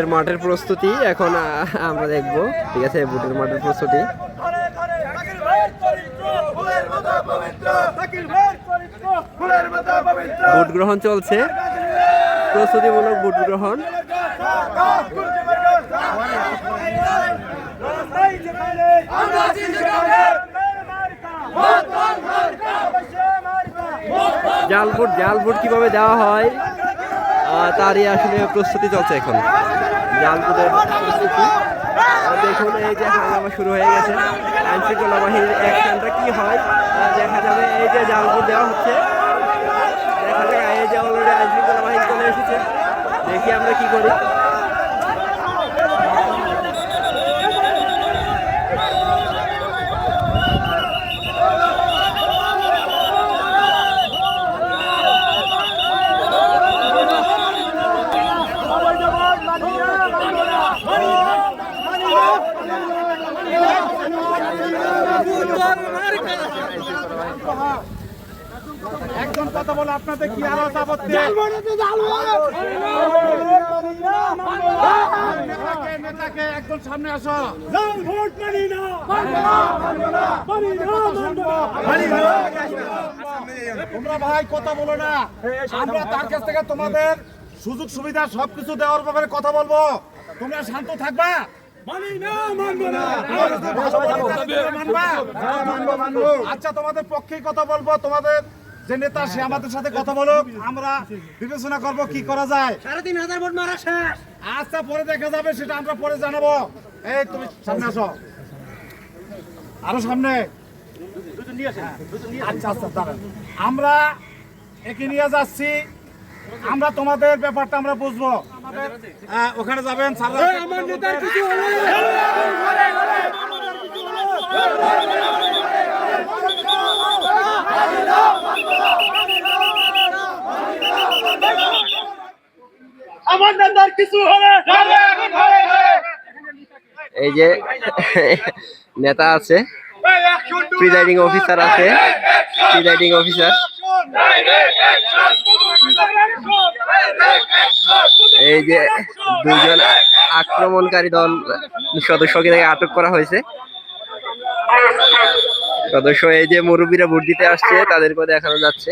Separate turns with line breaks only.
এর মাঠের প্রস্তুতি, এখন আমরা দেখব। ঠিক আছে, বুটের মাঠের প্রস্তুতি। ভোট গ্রহণ চলছে। প্রস্তুতিমূলক ভোট গ্রহণ। জাল ভোট জাল ভোট কীভাবে দেওয়া হয় তারই আসলে প্রস্তুতি চলছে এখন। জাল ভোটের প্রস্তুতি আর দেখুন, এই যে হাঙ্গামা শুরু হয়ে গেছে। আইন শৃঙ্খলা বাহিনীর অ্যাকশনটা কি হয়? দেখা যাবে, এই যে জালপুর দেওয়া হচ্ছে। দেখা যাবে এই যে অলরেডি আইন শৃঙ্খলা বাহিনী চলে এসেছে। দেখি আমরা কি করি।
একজন কথা বলে আপনাদের কি আরও আপত্তি? নেতাকে একজন সামনে আসো। তোমরা ভাই কথা বলো না। আমরা তার কাছ থেকে তোমাদের সুযোগ সুবিধা সবকিছু দেওয়ার ব্যাপারে কথা বলব। তোমরা শান্ত থাকবা? আচ্ছা তোমাদের পক্ষেই কথা বলব। তোমাদের যে নেতা, সে আমাদের সাথে কথা বলুক। আমরা বিবেচনা করব কি করা যায়।
সাড়ে তিন হাজার ভোট মারা শেষ
আচ্ছা পরে দেখা যাবে, সেটা আমরা পরে জানাব। এই, তুমি সামনে আসো। আরও সামনে। আচ্ছা আচ্ছা আমরা একে নিয়ে যাচ্ছি। আমরা তোমাদের ব্যাপারটা আমরা বুঝব। আহ, ওখানে যাবেন আমার নেতার কিছু আমার নেতার কিছু হলে
এই যে নেতা আছে প্রিজাইডিং অফিসার আছে প্রিজাইডিং অফিসার এই যে দুজন আক্রমণকারী দল সদস্যকে আটক করা হয়েছে। সদস্য এই যে মুরব্বীরা ভোট দিতে আসছে তাদেরকে দেখানো যাচ্ছে।